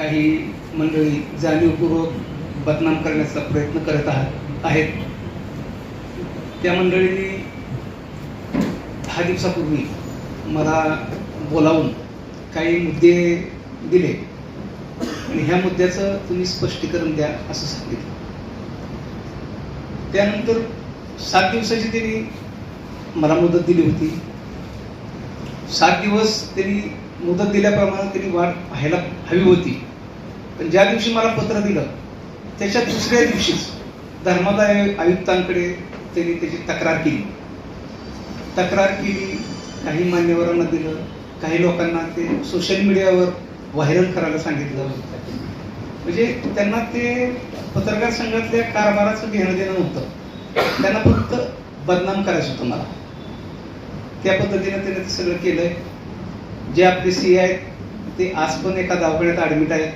काही मंडळी जाणीवपूर्वक बदनाम करण्याचा प्रयत्न करत आहात आहेत. त्या मंडळींनी दहा दिवसापूर्वी मला बोलावून काही मुद्दे दिले. आणि ह्या मुद्द्याचं तुम्ही स्पष्टीकरण द्या असं सांगितलं. त्यानंतर सात दिवसाची त्यांनी मला मुदत दिली होती. सात दिवस त्यांनी मुदत दिल्याप्रमाणे त्यांनी वाट पाहायला हवी होती. पण ज्या दिवशी मला पत्र दिलं त्याच्या दुसऱ्या दिवशीच धर्मादाय आयुक्तांकडे त्यांनी त्याची तक्रार केली. तक्रार केली काही मान्यवरांना दिलं काही लोकांना ते सोशल मीडियावर व्हायरल करायला सांगितलं. म्हणजे त्यांना ते पत्रकार संघातल्या कारभाराचं घेणं देणं नव्हतं. त्यांना फक्त बदनाम करायचं होतं मला. त्या पद्धतीने त्याने ते सगळं केलंय. जे आपले सी आहेत ते आज पण एका दवाखान्यात ऍडमिट आहेत.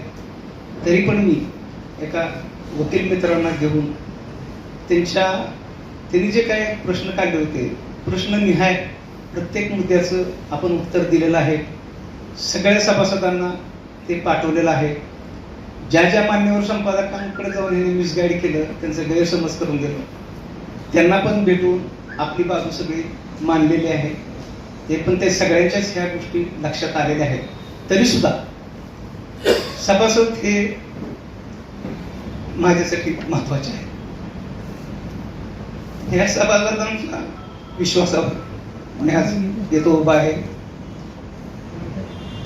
तरी पण मी एका वकील मित्रांना घेऊन त्यांच्या त्यांनी जे काय प्रश्न काढले होते प्रश्न निहाय प्रत्येक मुद्द्याचं आपण उत्तर दिलेलं आहे. सगळ्या सभासदांना ते पाठवलेलं आहे. ज्या ज्या मान्यवर संपादकांकडे जाऊन हे मिसगाईड केलं त्यांचं गैरसमज करून दिलं. त्यांना पण भेटून आपली बाजू सगळी मानलेली आहे. ते पण ते सगळ्यांच्याच ह्या गोष्टी लक्षात आलेल्या आहेत. तरीसुद्धा सभासद हे माझ्यासाठी महत्त्वाचे आहे ह्या सभासदांचा विश्वासावर आणि आज येतो उभा आहे.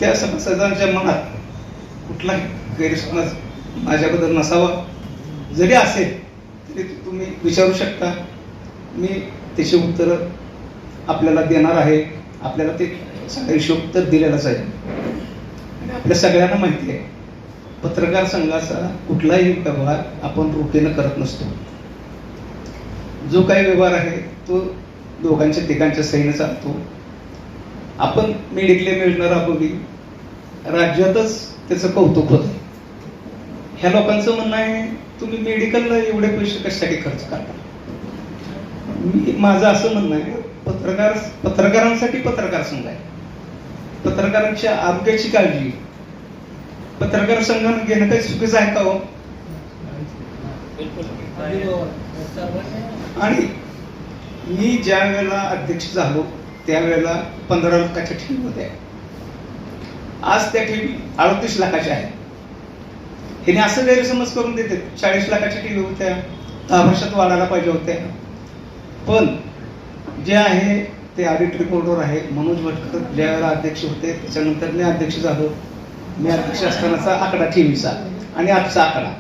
त्या सभासदांच्या मनात कुठलाही गैरसमज माझ्याबद्दल नसावा. जरी असेल तरी तुम्ही विचारू शकता. मी त्याचे उत्तर आपल्याला देणार आहे. आपल्याला ते सगळा हिशोब तर दिलेलंच आहे. आणि आपल्या सगळ्यांना माहिती आहे. पत्रकार संघाचा कुठलाही व्यवहार आपण रुटीनं करत नसतो. जो काही व्यवहार आहे तो दोघांच्या तिघांच्या सहीने चालतो. आपण मेडिक्लेम योजना राबवली राज्यातच त्याचं कौतुक होत. ह्या लोकांचं म्हणणं आहे तुम्ही मेडिकलला एवढे पैसे कशासाठी खर्च करता? मी माझं असं म्हणणं आहे पत्रकार पत्रकारांसाठी पत्रकार संघ आहे. पत्रकारांच्या आरोग्याची काळजी पत्रकार संघानं घेणं काही चुकीचं आहे का हो? आणि मी ज्या वेळेला अध्यक्ष झालो त्यावेळेला पंधरा लाखाच्या ठेवी होत्या. आज त्या ठेवी अडतीस लाखाच्या आहेत. हिने असं गैरसमज करून देते चाळीस लाखाच्या ठेवी होत्या दहा वर्षात वाढायला पाहिजे होत्या. पण जे आहे ते ऑडिट रिपोर्टवर आहे. मनोज भटकर ज्या वेळेला अध्यक्ष होते त्याच्यानंतर मी अध्यक्ष झालो. मी अध्यक्ष असतानाचा आकडा ठेवीचा आणि आजचा आकडा.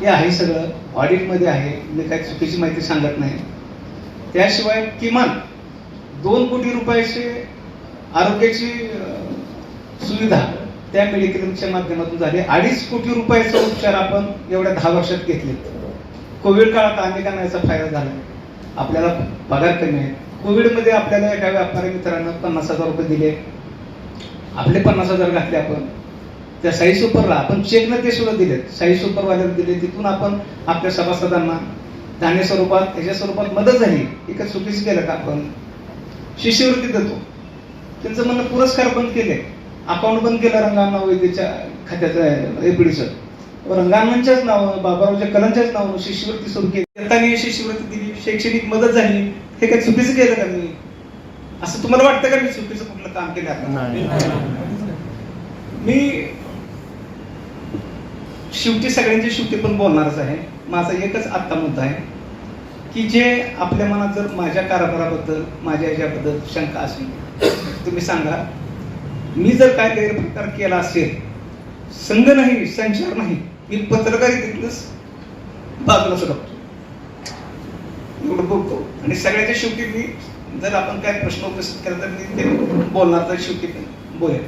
हे आहे सगळं. ऑडिटमध्ये आहे. मी काही चुकीची माहिती सांगत नाही. त्याशिवाय किमान दोन कोटी रुपयाचे आरोग्याची सुविधा त्या मेडिक्लेमच्या माध्यमातून झाली. अडीच कोटी रुपयाचा उपचार आपण एवढ्या दहा वर्षात घेतले कोविड काळात अनेकांना याचा फायदा झाला? आपल्याला पगार कमी आहे. कोविडमध्ये आपल्याला एका व्यापारी मित्रांना पन्नास हजार रुपये दिले. आपले पन्नास हजार घातले आपण. त्या साई सुपरला आपण चेकनं ते सुद्धा दिले साई सुपरवाल्याला दिले तिथून आपण आपल्या सभासदांना धान्य स्वरूपात त्याच्या स्वरूपात मदत झाली. एकच चुकीच केलं का आपण? शिष्यवृत्ती देतो. त्यांचं म्हणणं पुरस्कार बंद केले. अकाउंट बंद केलं रंगांना वैद्यच्या खात्याचं एपीडीचं रंगांनाच्याच नाव बाबारावच्या कलांच्याच नावानं शिष्यवृत्ती सुरू केली. त्यांनी शिष्यवृत्ती दिली शैक्षणिक मदत झाली. हे काय चुकीचं केलं का मी असं तुम्हाला वाटतं का मी चुकीचं कुठलं काम केलं आता? मी शेवटी सगळ्यांची शेवटी पण बोलणारच आहे. माझा एकच आत्ता मुद्दा आहे की जे आपल्या मनात जर माझ्या कारभाराबद्दल माझ्या याच्याबद्दल शंका असेल तुम्ही सांगा. मी जर काय गैरप्रकार केला असेल संघ नाही संचार नाही मी पत्रकारितेतलंच बाजूला सरकतो एवढं बोलतो. आणि सगळ्याच्या शेवटी मी जर आपण काय प्रश्न उपस्थित केला तर मी ते बोलणार तर शेवटी पण बोलेल